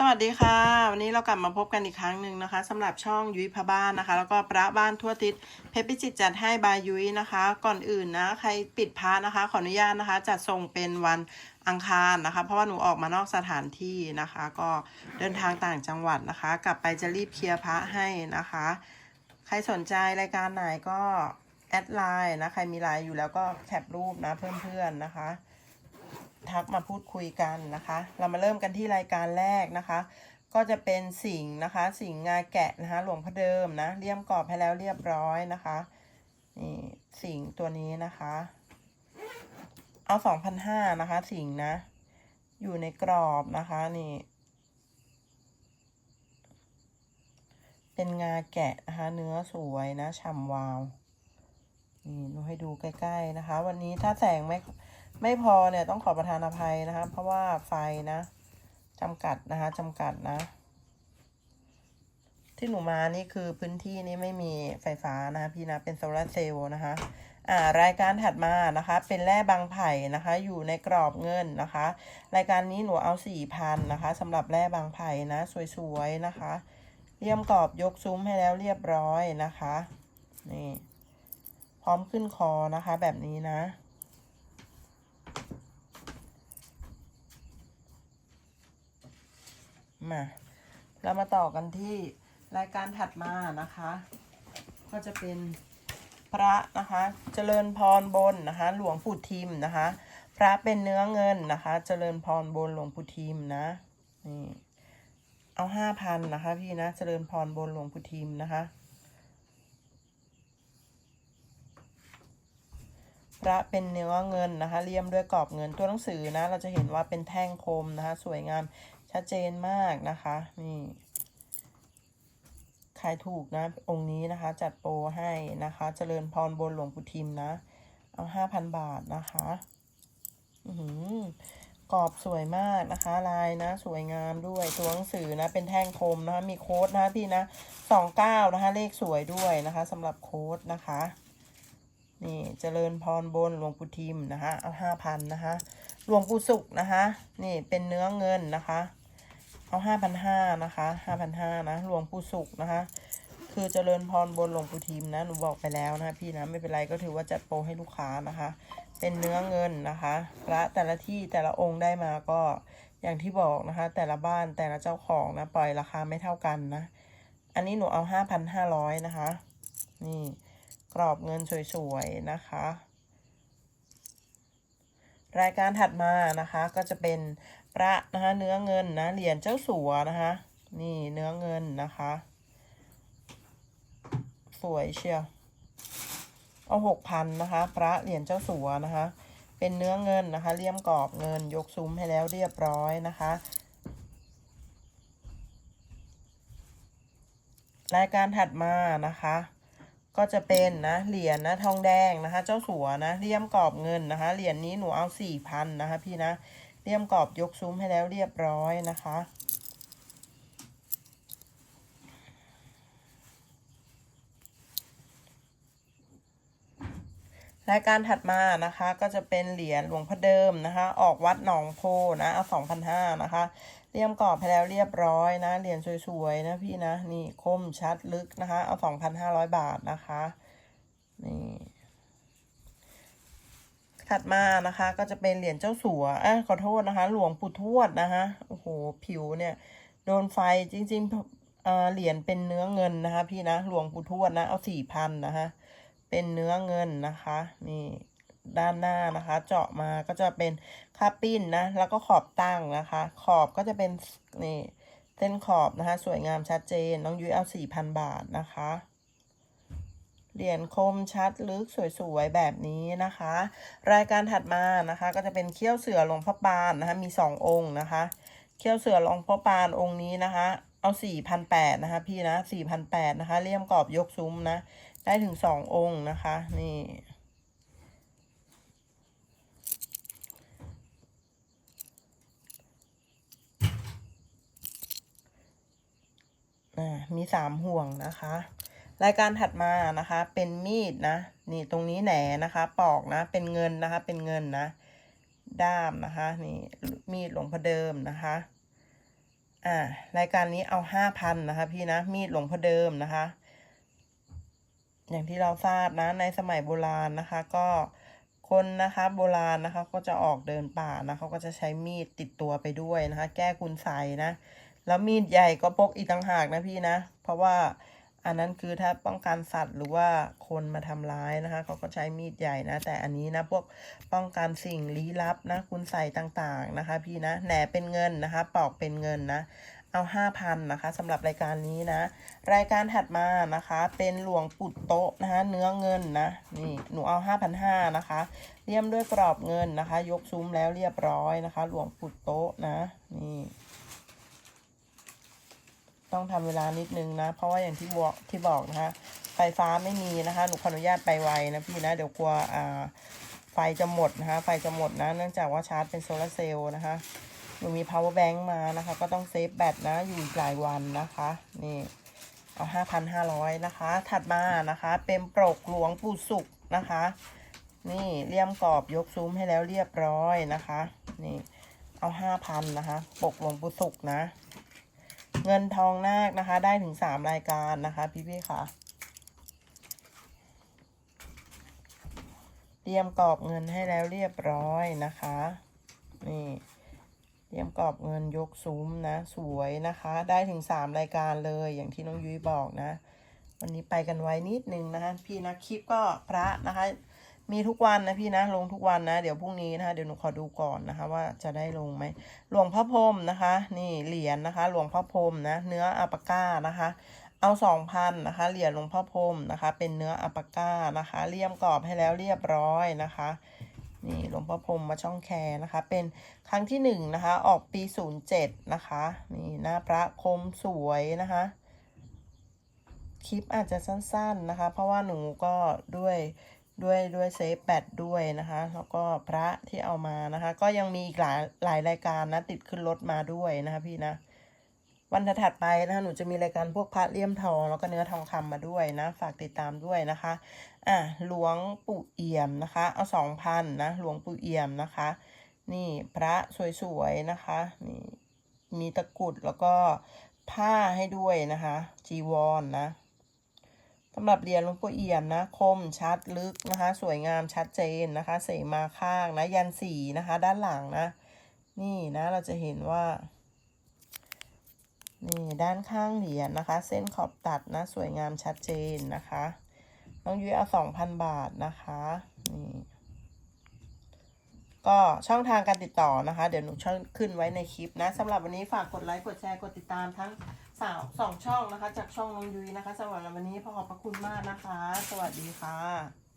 สวัสดีค่ะ วันนี้เรากลับมาพบกันอีกครั้งหนึ่งนะคะสำหรับช่องยุ้ยพระบ้านนะคะ แล้วก็พระบ้านทั่วทิศเพชรพิจิตรจัดให้บายยุ้ยนะคะ ก่อนอื่นนะใครปิดพระนะคะ ขออนุญาตนะคะจัดส่งเป็นวันอังคารนะคะ เพราะว่าหนูออกมานอกสถานที่นะคะ ก็เดินทางต่างจังหวัดนะคะ กลับไปจะรีบเคลียร์พระให้นะคะ ใครสนใจรายการไหนก็แอดไลน์นะใครมีไลน์อยู่แล้วก็แคปรูปนะเพื่อนๆนะคะ ทักมาพูดคุยกันนะคะ เรามาเริ่มกันที่รายการแรกนะคะ ก็จะเป็นสิงนะคะ สิงงาแกะนะคะหลวงพ่อเดิมนะเลี่ยมกรอบให้แล้วเรียบร้อยนะคะนี่สิงตัวนี้นะคะ เอาสองพันห้านะคะ สิงนะ อยู่ในกรอบนะคะนี่ เป็นงาแกะนะคะ เนื้อสวยนะฉ่ำวาวนี่ดูให้ดูใกล้ ๆนะคะ วันนี้ถ้าแสงไม่ ไม่พอเนี่ยต้องขอประทานอภัยนะคะ เพราะว่าไฟนะจำกัดนะคะจำกัดนะ ที่หนูมานี่คือพื้นที่นี้ไม่มีไฟฟ้านะคะพี่นะเป็นโซลาร์เซลล์นะคะอ่ารายการถัดมานะคะ เป็นแร่บางไผ่นะคะ อยู่ในกรอบเงินนะคะ รายการนี้หนูเอาสี่พันนะคะสำหรับแร่บางไผ่นะสวยๆนะคะเลี่ยมกรอบยกซุ้มให้แล้วเรียบร้อยนะคะนี่พร้อมขึ้นคอนะคะแบบนี้นะ มาเรามาต่อกันที่รายการถัดมานะคะ ก็จะเป็นพระนะคะ เจริญพรบนนะคะ หลวงปู่ทิมนะคะ พระเป็นเนื้อเงินนะคะ เจริญพรบนหลวงปู่ทิมนะนี่เอาห้าพันนะคะพี่นะ เจริญพรบนหลวงปู่ทิมนะคะพระเป็นเนื้อเงินนะคะเลี่ยมด้วยกรอบเงินตัวหนังสือนะ เราจะเห็นว่าเป็นแท่งคมนะคะ สวยงาม ชัดเจนมากนะคะ นี่ขายถูกนะ องค์นี้นะคะ จัดโปรให้นะคะเจริญพรบนหลวงปู่ทิมนะ เอาห้าพันบาทนะคะ อือหือกรอบสวยมากนะคะ ลายนะ สวยงามด้วยตัวหนังสือนะ เป็นแท่งคมนะคะ มีโค้ดนะพี่นะสองเก้านะคะ เลขสวยด้วยนะคะสำหรับโค้ดนะคะ นี่เจริญพรบนหลวงปู่ทิมนะคะ เอาห้าพันนะคะ หลวงปู่สุขนะคะ นี่เป็นเนื้อเงินนะคะ เอาห้าพันห้านะคะห้าพันห้านะหลวงปู่สุขนะคะ คือเจริญพรบนหลวงปู่ทิมนะหนูบอกไปแล้วนะพี่นะไม่เป็นไรก็ถือว่าจัดโปรให้ลูกค้านะคะ เป็นเนื้อเงินนะคะพระแต่ละที่แต่ละองค์ได้มาก็อย่างที่บอกนะคะ แต่ละบ้านแต่ละเจ้าของนะปล่อยราคาไม่เท่ากันนะ อันนี้หนูเอาห้าพันห้าร้อยนะคะ นี่กรอบเงินสวยๆนะคะรายการถัดมานะคะก็จะเป็น ระนะคะเนื้อเงินนะเหรียญเจ้าสัวนะคะ นี่เนื้อเงินนะคะ สวยเชียวเอาหกพันนะคะ พระเหรียญเจ้าสัวนะคะ เป็นเนื้อเงินนะคะเลี่ยมกรอบเงินยกซุ้มให้แล้วเรียบร้อยนะคะ รายการถัดมานะคะก็จะเป็นนะเหรียญนะทองแดงนะคะ เจ้าสัวนะเลี่ยมกรอบเงินนะคะเหรียญนี้หนูเอาสี่พันนะคะ พี่นะ เรียมกรอบยกซุ้มให้แล้วเรียบร้อยนะคะ รายการถัดมานะคะก็จะเป็นเหรียญหลวงพ่อเดิมนะคะ ออกวัดหนองโพนะเอาสองพันห้านะคะเลี่ยมกรอบไปแล้วเรียบร้อยนะเหรียญสวยๆนะพี่นะนี่คมชัดลึกนะคะ เอาสองพันห้าร้อยบาทนะคะนี่ ถัดมานะคะ ก็จะเป็นเหรียญเจ้าสัวอะขอโทษนะคะ หลวงปู่ทวดนะคะโอ้โหผิวเนี่ย โดนไฟจริงๆเอ่อเหรียญเป็นเนื้อเงินนะคะ พี่นะหลวงปู่ทวดนะเอาสี่พันนะคะเป็นเนื้อเงินนะคะ นี่ด้านหน้านะคะ เจาะมาก็จะเป็นค่าปิ้นนะ แล้วก็ขอบตั้งนะคะ ขอบก็จะเป็นนี่เส้นขอบนะคะ สวยงามชัดเจน น้องยุ้ยเอาสี่พันบาทนะคะ เหรียญคมชัดลึกสวยๆแบบนี้นะคะ รายการถัดมานะคะ ก็จะเป็นเขี้ยวเสือหลวงพ่อปานนะคะ มีสององค์นะคะ เขี้ยวเสือหลวงพ่อปานองค์นี้นะคะ เอาสี่พันแปดนะคะพี่นะสี่พันแปดนะคะเลี่ยมกรอบยกซุ้มนะ ได้ถึงสององค์นะคะ นี่มีสามห่วงนะคะ รายการถัดมานะคะเป็นมีดนะนี่ตรงนี้แหนนะคะปอกนะเป็นเงินนะคะเป็นเงินนะ ด้ามนะคะนี่มีดหลวงพ่อเดิมนะคะอ่ารายการนี้เอาห้าพันนะคะพี่นะมีดหลวงพ่อเดิมนะคะ อย่างที่เราทราบนะในสมัยโบราณนะคะ ก็คนนะคะโบราณนะคะก็จะออกเดินป่านะเขาก็จะใช้มีดติดตัวไปด้วยนะคะ แก้คุณใสนะ แล้วมีดใหญ่ก็พกอีกต่างหากนะพี่นะ เพราะว่า อันนั้นคือถ้าป้องกันสัตว์หรือว่าคนมาทำร้ายนะคะเขาก็ใช้มีดใหญ่นะ แต่อันนี้นะพวกป้องกันสิ่งลี้ลับนะคุณใส่ต่างๆนะคะ พี่นะแหนเป็นเงินนะคะ ปอกเป็นเงินนะเอาห้าพันนะคะสำหรับรายการนี้นะ รายการถัดมานะคะ เป็นหลวงปุดโต๊ะนะคะเนื้อเงินนะนี่หนูเอาห้าพันห้านะคะเลี่ยมด้วยกรอบเงินนะคะ ยกซุ้มแล้วเรียบร้อยนะคะ หลวงปุดโต๊ะนะนี่ ต้องทำเวลานิดนึงนะ เพราะว่าอย่างที่บอกที่บอกนะคะ ไฟฟ้าไม่มีนะคะ หนูขออนุญาตไปไวนะพี่นะ เดี๋ยวกลัวอ่าไฟจะหมดนะคะ ไฟจะหมดนะ เนื่องจากว่าชาร์จเป็นโซลาร์เซลล์นะคะ หนูมี power bank มานะคะ ก็ต้องเซฟแบตนะ อยู่อีกหลายวันนะคะ นี่เอาห้าพันห้าร้อยนะคะ ถัดมานะคะ เป็นปรกหลวงปู่สุกนะคะ นี่เลี่ยมกรอบยกซุ้มให้แล้วเรียบร้อยนะคะ นี่ เอาห้าพันนะคะ ปกหลวงปู่สุกนะ เงินทองนาคนะคะ ได้ถึงสามรายการนะคะ พี่พี่ค่ะเตรียมกรอบเงินให้แล้วเรียบร้อยนะคะ นี่เตรียมกรอบเงินยกซุ้มนะ สวยนะคะ ได้ถึงสามรายการเลย อย่างที่น้องยุ้ยบอกนะ วันนี้ไปกันไว้นิดนึงนะคะ พี่นะคลิปก็พระนะคะ มีทุกวันนะพี่นะ ลงทุกวันนะ เดี๋ยวพรุ่งนี้นะคะเดี๋ยวหนูขอดูก่อนนะคะ ว่าจะได้ลงไหมหลวงพ่อพรมนะคะ นี่เหรียญนะคะ หลวงพ่อพรมนะ เนื้ออัปปาก้านะคะ เอาสองพันนะคะ เหรียญหลวงพ่อพรมนะคะ เป็นเนื้ออัปปาก้านะคะ เลี่ยมกรอบให้แล้วเรียบร้อยนะคะนี่หลวงพ่อพรมมาช่องแคร์นะคะ เป็นครั้งที่หนึ่งนะคะ ออกปีศูนย์เจ็ดนะคะ นี่หน้าพระคมสวยนะคะ คลิปอาจจะสั้นๆนะคะ เพราะว่าหนูก็ด้วย ด้วยด้วยเซฟแบตด้วยนะคะ แล้วก็พระที่เอามานะคะ ก็ยังมีอีกหลายหลายรายการนะติดขึ้นรถมาด้วยนะคะพี่นะ วันถัดไปนะคะหนูจะมีรายการพวกพระเลี่ยมทองแล้วก็เนื้อทองคำมาด้วยนะ ฝากติดตามด้วยนะคะ อะหลวงปู่เอี่ยมนะคะ เอาสองพันนะหลวงปู่เอี่ยมนะคะ นี่พระสวยๆนะคะนี่มีตะกรุดแล้วก็ผ้าให้ด้วยนะคะ จีวรนนะ สำหรับเหรียญหลวงปู่เอี่ยมนะ คมชัดลึกนะคะ สวยงามชัดเจนนะคะ เสมาข้างนะ ยันสีนะคะ ด้านหลังนะ นี่นะเราจะเห็นว่า นี่ด้านข้างเหรียญนะคะ เส้นขอบตัดนะ สวยงามชัดเจนนะคะน้องยุ้ยเอาสองพันบาทนะคะนี่ก็ช่องทางการติดต่อนะคะ เดี๋ยวหนูช่องขึ้นไว้ในคลิปนะสำหรับวันนี้ฝากกดไลค์กดแชร์กดติดตามทั้ง สาวสองช่องนะคะ จากช่องน้องยุ้ยนะคะสำหรับวันนี้พอขอบพระคุณมากนะคะ สวัสดีค่ะ